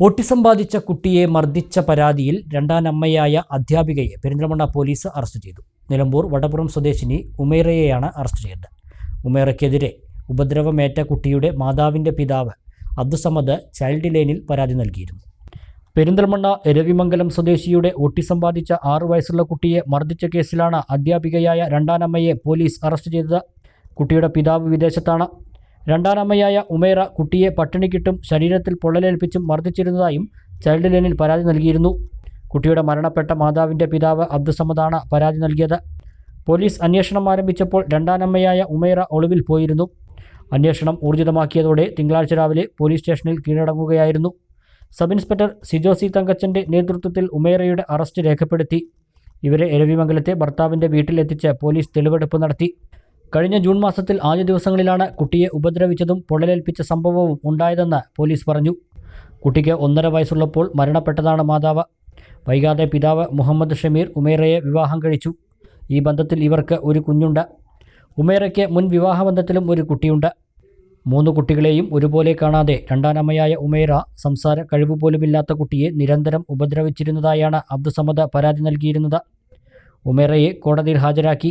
Autism ബാധിച്ച കുട്ടിയെ മർദ്ദിച്ച പരാതിയിൽ രണ്ടാനമ്മയായ അധ്യാപികയെ പെരിന്തൽമണ്ണ പോലീസ് അറസ്റ്റ് ചെയ്തു. നിലമ്പൂർ വടപുറം സ്വദേശിനി ഉമേറയെയാണ് അറസ്റ്റ് ചെയ്തത്. ഉമേറയ്ക്കെതിരെ ഉപദ്രവമേറ്റ കുട്ടിയുടെ മാതാവിന്റെ പിതാവ് അബ്ദുസമദ് ചൈൽഡ് ലൈനിൽ പരാതി നൽകിയിരുന്നു. പെരിന്തൽമണ്ണ എരവിമംഗലം സ്വദേശിയുടെ ഓട്ടിസം ബാധിച്ച ആറു വയസ്സുള്ള കുട്ടിയെ മർദ്ദിച്ച കേസിലാണ് അധ്യാപികയായ രണ്ടാനമ്മയെ പോലീസ് അറസ്റ്റ് ചെയ്തത്. കുട്ടിയുടെ പിതാവ് വിദേശത്താണ്. രണ്ടാനമ്മയായ ഉമേറ കുട്ടിയെ പട്ടിണിക്കിട്ടും ശരീരത്തിൽ പൊള്ളലേൽപ്പിച്ചും മർദ്ദിച്ചിരുന്നതായും ചൈൽഡ് ലൈനിൽ പരാതി നൽകിയിരുന്നു. കുട്ടിയുടെ മരണപ്പെട്ട മാതാവിന്റെ പിതാവ് അബ്ദുസമദാണ് പരാതി നൽകിയത്. പോലീസ് അന്വേഷണം ആരംഭിച്ചപ്പോൾ രണ്ടാനമ്മയായ ഉമേറ ഒളിവിൽ പോയിരുന്നു. അന്വേഷണം ഊർജിതമാക്കിയതോടെ തിങ്കളാഴ്ച രാവിലെ പോലീസ് സ്റ്റേഷനിൽ കീഴടങ്ങുകയായിരുന്നു. സബ് ഇൻസ്പെക്ടർ സിജോസി തങ്കച്ചന്റെ നേതൃത്വത്തിൽ ഉമേറയുടെ അറസ്റ്റ് രേഖപ്പെടുത്തി. ഇവരെ എരവിമംഗലത്തെ ഭർത്താവിന്റെ വീട്ടിലെത്തിച്ച് പോലീസ് തെളിവെടുപ്പ് നടത്തി. കഴിഞ്ഞ ജൂൺ മാസത്തിൽ ആദ്യ ദിവസങ്ങളിലാണ് കുട്ടിയെ ഉപദ്രവിച്ചതും പൊള്ളലേൽപ്പിച്ച സംഭവവും ഉണ്ടായതെന്ന് പോലീസ് പറഞ്ഞു. കുട്ടിക്ക് ഒന്നര വയസ്സുള്ളപ്പോൾ മരണപ്പെട്ടതാണ് മാതാവ്. വൈകാതെ പിതാവ് മുഹമ്മദ് ഷമീർ ഉമേറയെ വിവാഹം കഴിച്ചു. ഈ ബന്ധത്തിൽ ഇവർക്ക് ഒരു കുഞ്ഞുണ്ട്. ഉമേറയ്ക്ക് മുൻ വിവാഹബന്ധത്തിലും ഒരു കുട്ടിയുണ്ട്. മൂന്ന് കുട്ടികളെയും ഒരുപോലെ കാണാതെ രണ്ടാനമ്മയായ ഉമേറ സംസാര കഴിവ് പോലുമില്ലാത്ത കുട്ടിയെ നിരന്തരം ഉപദ്രവിച്ചിരുന്നതായാണ് അബ്ദുസമദ് പരാതി നൽകിയിരുന്നത്. ഉമേറയെ കോടതിയിൽ ഹാജരാക്കി.